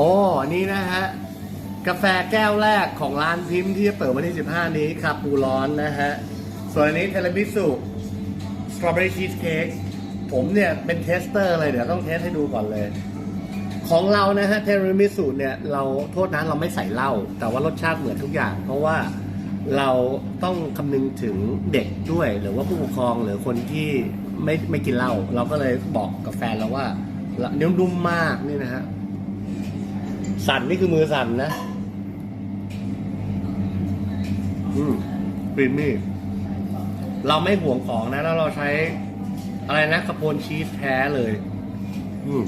โอ้นี่นะฮะ กาแฟแก้วแรกของร้านพิมพ์ที่จะเปิดวันที่ 15 นี้คาปูร้อนนะฮะ ส่วนอันนี้เทเลบิสุสตรอเบอรี่ชีสเค้กผมเนี่ยเป็นเทสเตอร์เลยเดี๋ยวต้องเทสให้ดูก่อนเลย ของเรานะฮะเทเลมิสุเนี่ยเราโทษนะเราไม่ใส่เหล้าแต่ว่ารสชาติเหมือนทุกอย่าง เพราะว่าเราต้องคำนึงถึงเด็กด้วย หรือว่าผู้ปกครองหรือคนที่ไม่ไม่กินเหล้าเราก็เลยบอกกับแฟนเราว่าเนื้อนุ่มมากนี่นะฮะ สั่นนี่คือมือสั่นนะ อืมครีมมี่ เราไม่ห่วงของนะแล้วเราใช้ อะไรนะกระโปนชีสแท้เลย อืม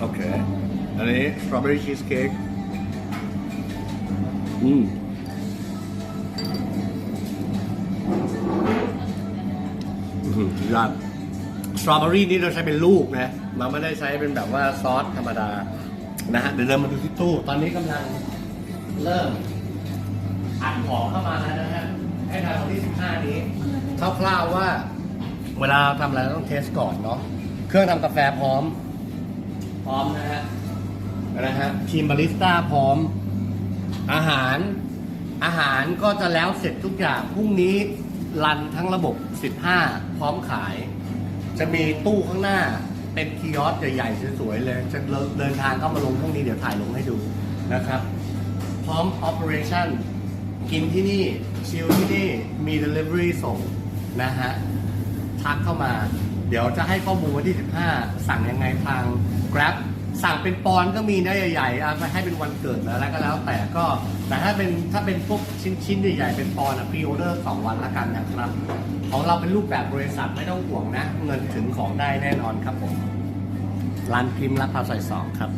โอเค อันนี้สตรอเบอรี่ชีสเค้กอืม ยอดสตรอเบอรี่นี่เราใช้เป็นลูกนะเราไม่ได้ใช้เป็นแบบว่าซอสธรรมดานะฮะเดี๋ยวเดินมาดูที่ตู้ตอนนี้กำลังเริ่มอัดของเข้ามาแล้วนะฮะให้ทำวันที่ 15 นี้คร่าวๆว่า เวลาทำอะไรต้องเทสก่อนเนาะเครื่องทำกาแฟพร้อม พร้อมนะฮะนะฮะทีมบาริสต้าพร้อม อาหาร อาหารก็จะแล้วเสร็จทุกอย่างพรุ่งนี้ รันทั้งระบบ 15 พร้อมขาย จะมีตู้ข้างหน้าเป็นคียอสใหญ่ๆสวยๆเลย จะเดินทางเข้ามาลงพรุ่งนี้เดี๋ยวถ่ายลงให้ดูนะครับ พร้อม Operation กินที่นี่ ชิลที่นี่ มี Delivery ส่งนะฮะ ทักเข้ามา เดี๋ยวจะให้ข้อมูลวันที่ 15 สั่งยังไงทาง Grab สั่งเป็นปอนก็มีนะใหญ่ๆเอาไปให้เป็นวันเกิดแล้วอะไรก็แล้วแต่ก็ แต่ถ้าเป็นถ้าเป็นพวกชิ้นๆใหญ่ๆเป็นปอนด์อะพรีออเดอร์สองวันละกันนะครับ ของเราเป็นรูปแบบบริษัทไม่ต้องห่วงนะ เงินถึงของได้แน่นอนครับผมร้านพิมพ์รับพาวซอยสองครับ